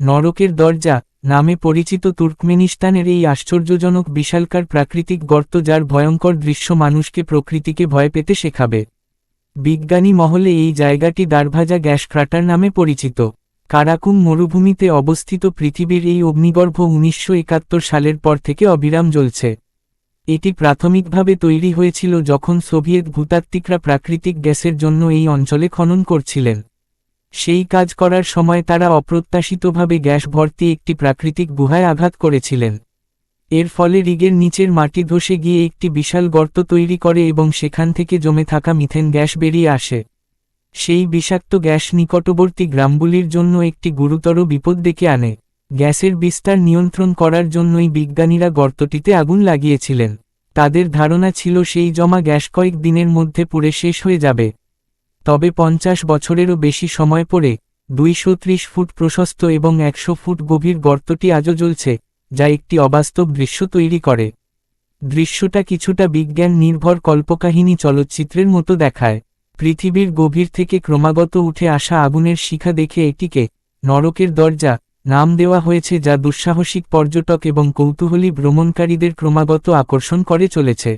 নরকের দরজা, নামে পরিচিত তুর্কমেনিস্তানের এই আশ্চর্যজনক বিশালকার প্রাকৃতিক গর্ত যার ভয়ঙ্কর দৃশ্য মানুষকে প্রকৃতিকে ভয় পেতে শেখাবে। বিজ্ঞানী মহলে এই জায়গাটি দারভাজা গ্যাস ক্রাটার নামে পরিচিত। কারাকুম মরুভূমিতে অবস্থিত পৃথিবীর এই অগ্নিগর্ভ উনিশশো একাত্তর সালের পর থেকে অবিরাম জ্বলছে। এটি প্রাথমিকভাবে তৈরি হয়েছিল যখন সোভিয়েত ভূতাত্ত্বিকরা প্রাকৃতিক গ্যাসের জন্য এই অঞ্চলে খনন করছিলেন। সেই কাজ করার সময় তারা অপ্রত্যাশিতভাবে গ্যাস ভর্তি একটি প্রাকৃতিক গুহায় আঘাত করেছিলেন। এর ফলে রিগের নিচের মাটি ধসে গিয়ে একটি বিশাল গর্ত তৈরি করে এবং সেখান থেকে জমে থাকা মিথেন গ্যাস বেরিয়ে আসে। সেই বিষাক্ত গ্যাস নিকটবর্তী গ্রামগুলির জন্য একটি গুরুতর বিপদ ডেকে আনে। গ্যাসের বিস্তার নিয়ন্ত্রণ করার জন্যই বিজ্ঞানীরা গর্তটিতে আগুন লাগিয়েছিলেন। তাদের ধারণা ছিল সেই জমা গ্যাস কয়েক দিনের মধ্যে পুড়ে শেষ হয়ে যাবে। তবে পঞ্চাশ বছরেরও বেশি সময় পরে দুইশো ত্রিশ ফুট প্রশস্ত এবং একশো ফুট গভীর গর্তটি আজও জ্বলছে, যা একটি অবাস্তব দৃশ্য তৈরি করে। দৃশ্যটা কিছুটা বিজ্ঞান নির্ভর কল্পকাহিনী চলচ্চিত্রের মতো দেখায়। পৃথিবীর গভীর থেকে ক্রমাগত উঠে আসা আগুনের শিখা দেখে এটিকে নরকের দরজা নাম দেওয়া হয়েছে, যা দুঃসাহসিক পর্যটক এবং কৌতূহলী ভ্রমণকারীদের ক্রমাগত আকর্ষণ করে চলেছে।